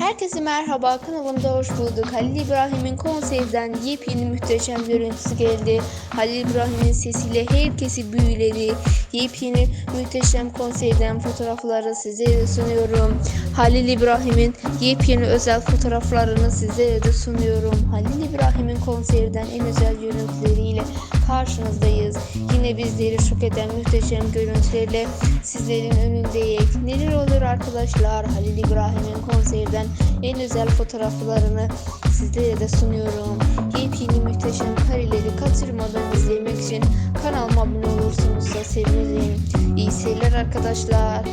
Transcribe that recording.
Herkese merhaba kanalımda hoş bulduk. Halil İbrahim'in konserden yepyeni muhteşem görüntüsü geldi. Halil İbrahim'in sesiyle herkesi büyüledi. Yepyeni muhteşem konserden fotoğrafları sizlere sunuyorum. Halil İbrahim'in yepyeni özel fotoğraflarını sizlere de sunuyorum. Halil İbrahim'in konserden en özel görüntüleriyle karşınızdayız. Yine bizleri şok eden muhteşem görüntülerle sizlerin önündeyiz. Neler arkadaşlar? Halil İbrahim'in konserden en özel fotoğraflarını sizlere de sunuyorum. Yepyeni muhteşem kareleri kaçırmadan izlemek için kanalıma abone olursunuz da sevinirim. İyi seyirler arkadaşlar.